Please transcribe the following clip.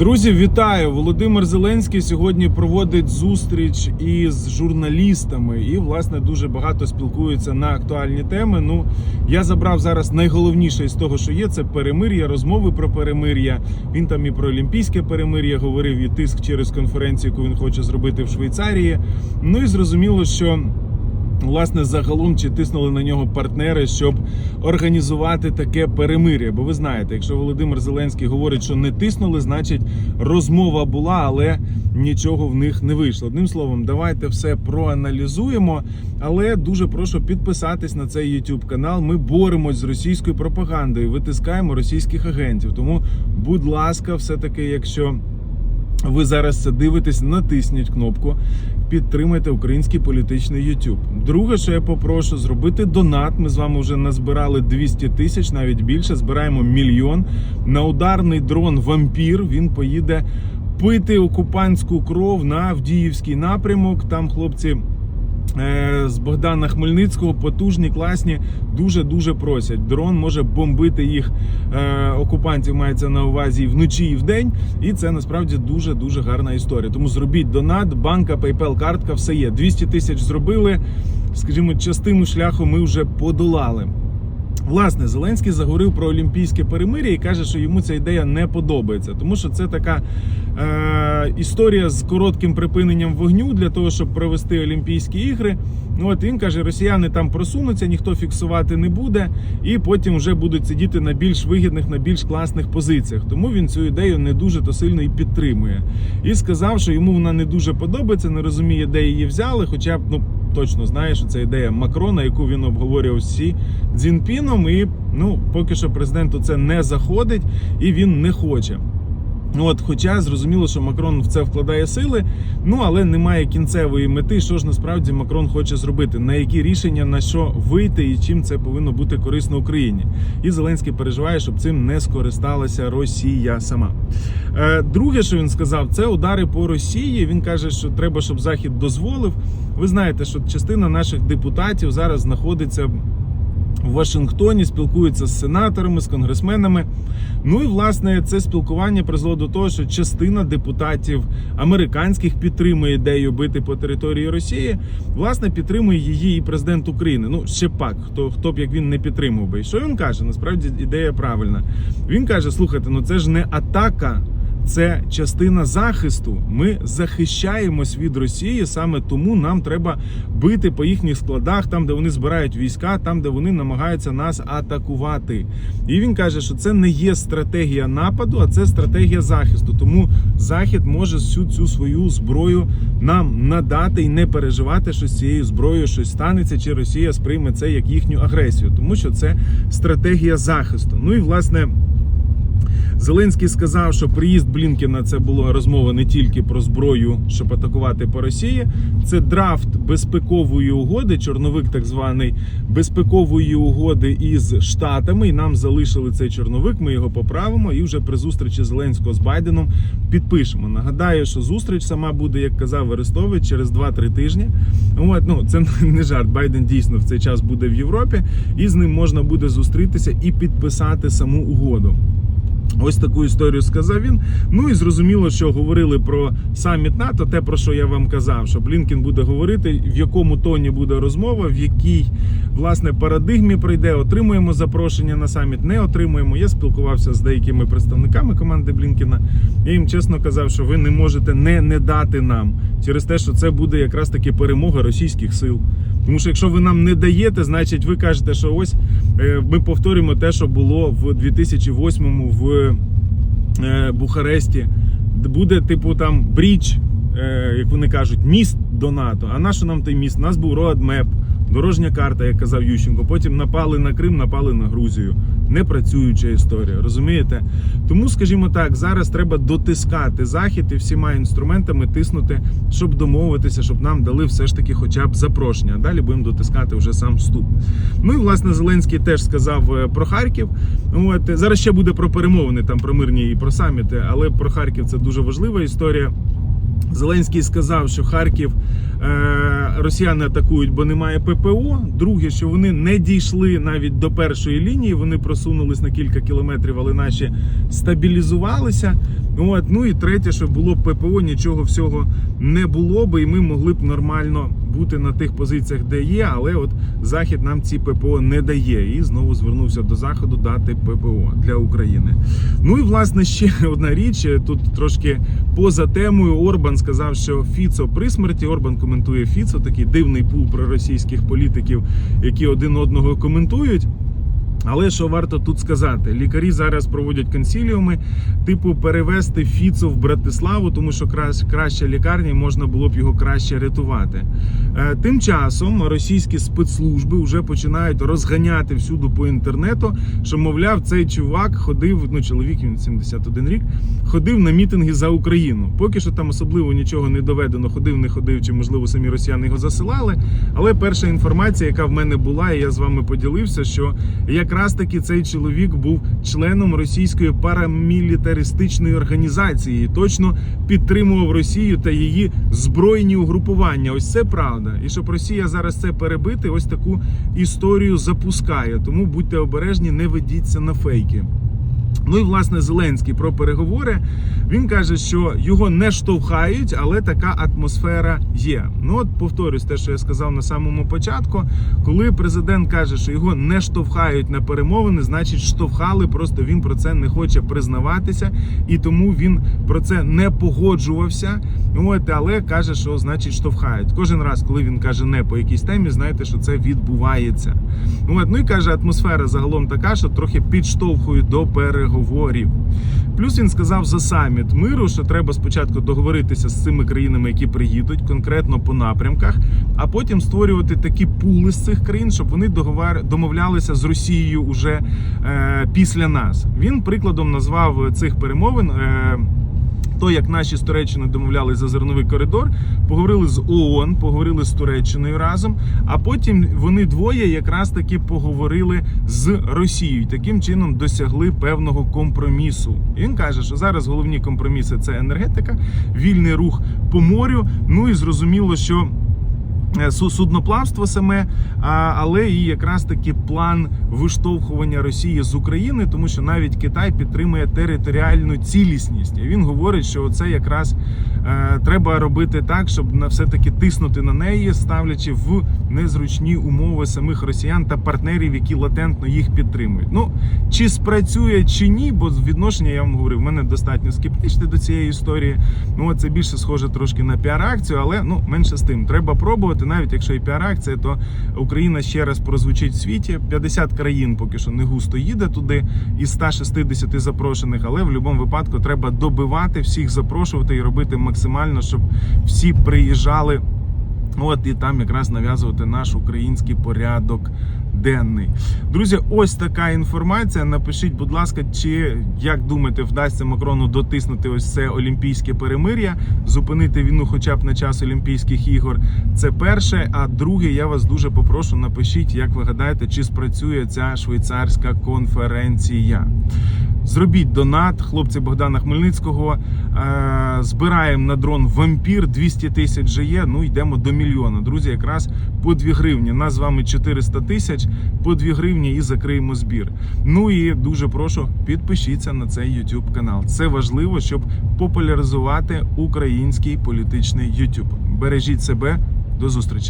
Друзі, вітаю! Володимир Зеленський сьогодні проводить зустріч із журналістами і, власне, дуже багато спілкується на актуальні теми. Ну, я забрав зараз найголовніше із того, що є, це перемир'я, розмови про перемир'я. Він там і про олімпійське перемир'я говорив, і тиск через конференцію, яку він хоче зробити в Швейцарії. Ну і зрозуміло, що. Власне, загалом чи тиснули на нього партнери, щоб організувати таке перемир'я. Бо ви знаєте, якщо Володимир Зеленський говорить, що не тиснули, значить розмова була, але нічого в них не вийшло. Одним словом, давайте все проаналізуємо. Але дуже прошу підписатись на цей YouTube канал. Ми боремось з російською пропагандою, витискаємо російських агентів. Тому, будь ласка, все таки, якщо ви зараз це дивитесь, натисніть кнопку. Підтримайте український політичний YouTube. Друге, що я попрошу, зробити донат. Ми з вами вже назбирали 200 тисяч, навіть більше. Збираємо мільйон. На ударний дрон вампір він поїде пити окупантську кров на Авдіївський напрямок. Там хлопці. Е, З Богдана Хмельницького потужні, класні, дуже дуже просять. Дрон може бомбити їх е, окупантів. Мається на увазі і вночі і вдень. І це насправді дуже дуже гарна історія. Тому зробіть донат, банка, PayPal, картка, все є. 200 тисяч зробили. Скажімо, частину шляху ми вже подолали. Власне, Зеленський заговорив про олімпійське перемир'я і каже, що йому ця ідея не подобається, тому що це така е, історія з коротким припиненням вогню для того, щоб провести Олімпійські ігри. Ну от він каже, росіяни там просунуться, ніхто фіксувати не буде, і потім вже будуть сидіти на більш вигідних, на більш класних позиціях. Тому він цю ідею не дуже то сильно і підтримує. І сказав, що йому вона не дуже подобається, не розуміє, де її взяли, хоча б ну точно знає, що це ідея Макрона, яку він обговорював з Дзінпіном. І ну поки що президенту це не заходить і він не хоче. Ну от, хоча зрозуміло, що Макрон в це вкладає сили, ну але немає кінцевої мети, що ж насправді Макрон хоче зробити, на які рішення на що вийти і чим це повинно бути корисно Україні. І Зеленський переживає, щоб цим не скористалася Росія сама. Е, друге, що він сказав, це удари по Росії. Він каже, що треба, щоб Захід дозволив. Ви знаєте, що частина наших депутатів зараз знаходиться в Вашингтоні, спілкуються з сенаторами, з конгресменами. Ну і власне це спілкування призвело до того, що частина депутатів американських підтримує ідею бити по території Росії. Власне, підтримує її і президент України. Ну ще пак, хто хто б як він не підтримував би. І що він каже? Насправді ідея правильна. Він каже: слухайте, ну це ж не атака. Це частина захисту. Ми захищаємось від Росії. Саме тому нам треба бити по їхніх складах, там де вони збирають війська, там де вони намагаються нас атакувати. І він каже, що це не є стратегія нападу, а це стратегія захисту. Тому захід може всю цю свою зброю нам надати і не переживати, що з цією зброєю щось станеться, чи Росія сприйме це як їхню агресію, тому що це стратегія захисту. Ну і власне. Зеленський сказав, що приїзд Блінкена це була розмова не тільки про зброю, щоб атакувати по Росії. Це драфт безпекової угоди, чорновик, так званий безпекової угоди із штатами. І нам залишили цей чорновик. Ми його поправимо і вже при зустрічі Зеленського з Байденом підпишемо. Нагадаю, що зустріч сама буде, як казав Арестович, через 2-3 тижні. От ну це не жарт. Байден дійсно в цей час буде в Європі, і з ним можна буде зустрітися і підписати саму угоду. Ось таку історію сказав він. Ну і зрозуміло, що говорили про саміт НАТО, те про що я вам казав, що Блінкен буде говорити, в якому тоні буде розмова, в якій власне парадигмі прийде. Отримуємо запрошення на саміт, не отримуємо. Я спілкувався з деякими представниками команди Блінкена. Я їм чесно казав, що ви не можете не, не дати нам через те, що це буде якраз таки перемога російських сил. Тому що якщо ви нам не даєте, значить ви кажете, що ось ми повторюємо те, що було в 2008-му в е, Бухаресті. Буде, типу, там бріч, е, як вони кажуть, міст до НАТО. А на що нам той міст? У нас був роадмеп, дорожня карта, як казав Ющенко. Потім напали на Крим, напали на Грузію. Не працююча історія, розумієте? Тому, скажімо так, зараз треба дотискати захід і всіма інструментами тиснути, щоб домовитися, щоб нам дали все ж таки хоча б запрошення. Далі будемо дотискати вже сам вступ. Ну і власне Зеленський теж сказав е, про Харків. От зараз ще буде про перемовини, там про мирні і про саміти, але про Харків це дуже важлива історія. Зеленський сказав, що Харків росіяни атакують, бо немає ППО. Друге, що вони не дійшли навіть до першої лінії, вони просунулись на кілька кілометрів, але наші стабілізувалися. От, ну і третє, що було б ППО, нічого всього не було би, і ми могли б нормально бути на тих позиціях, де є, але от Захід нам ці ППО не дає. І знову звернувся до Заходу дати ППО для України. Ну і власне ще одна річ. Тут трошки поза темою Орбан сказав, що Фіцо при смерті. Орбан коментує Фіцо, такий дивний пул проросійських політиків, які один одного коментують. Але що варто тут сказати? Лікарі зараз проводять консіліуми, типу перевести Фіцо в Братиславу, тому що краща, краща лікарня і можна було б його краще рятувати. Е, Тим часом російські спецслужби вже починають розганяти всюди по інтернету, що мовляв, цей чувак ходив, ну чоловік він 71 рік, ходив на мітинги за Україну. Поки що там особливо нічого не доведено, ходив, не ходив, чи можливо самі росіяни його засилали. Але перша інформація, яка в мене була, і я з вами поділився, що якраз таки цей чоловік був членом російської парамілітаристичної організації, і точно підтримував Росію та її збройні угрупування. Ось це правда. І щоб Росія зараз це перебити, ось таку історію запускає. Тому будьте обережні, не ведіться на фейки. Ну і власне Зеленський про переговори. Він каже, що його не штовхають, але така атмосфера є. Ну от повторюсь, те, що я сказав на самому початку. Коли президент каже, що його не штовхають на перемовини, значить штовхали. Просто він про це не хоче признаватися, і тому він про це не погоджувався. От, але каже, що значить штовхають. Кожен раз, коли він каже не по якійсь темі, знаєте, що це відбувається. От, ну і каже, атмосфера загалом така, що трохи підштовхують до переговорів. Плюс він сказав за саміт миру, що треба спочатку договоритися з цими країнами, які приїдуть, конкретно по напрямках, а потім створювати такі пули з цих країн, щоб вони домовлялися з Росією уже е, після нас. Він прикладом назвав цих перемовин. Е, то, як наші з Туреччиною домовлялись за зерновий коридор, поговорили з ООН, поговорили з Туреччиною разом. А потім вони двоє якраз таки поговорили з Росією. Таким чином досягли певного компромісу. Він каже, що зараз головні компроміси це енергетика, вільний рух по морю. Ну і зрозуміло, що. Е, су- Судноплавство саме, але і якраз таки план виштовхування Росії з України, тому що навіть Китай підтримує територіальну цілісність. І він говорить, що це якраз е, треба робити так, щоб на все таки тиснути на неї, ставлячи в незручні умови самих росіян та партнерів, які латентно їх підтримують. Ну чи спрацює чи ні, бо відношення я вам говорив, в мене достатньо скептичне до цієї історії. Ну це більше схоже трошки на піар-акцію, але ну менше з тим, треба пробувати. Навіть якщо і піар-акція, то Україна ще раз прозвучить в світі. 50 країн поки що не густо їде туди із 160 запрошених, але в будь-якому випадку треба добивати всіх, запрошувати і робити максимально, щоб всі приїжджали. От і там якраз нав'язувати наш український порядок денний. Друзі, ось така інформація. Напишіть, будь ласка, чи як думаєте, вдасться Макрону дотиснути ось це олімпійське перемир'я, зупинити війну, хоча б на час Олімпійських ігор. Це перше. А друге, я вас дуже попрошу, напишіть, як ви гадаєте, чи спрацює ця швейцарська конференція. Зробіть донат, хлопці Богдана Хмельницького. Е, збираємо на дрон вампір 200 тисяч вже є. Ну йдемо до мільйона. Друзі, якраз по 2 гривні. Нас з вами 400 тисяч, по 2 гривні і закриємо збір. Ну і дуже прошу підпишіться на цей YouTube канал. Це важливо, щоб популяризувати український політичний YouTube. Бережіть себе, до зустрічі.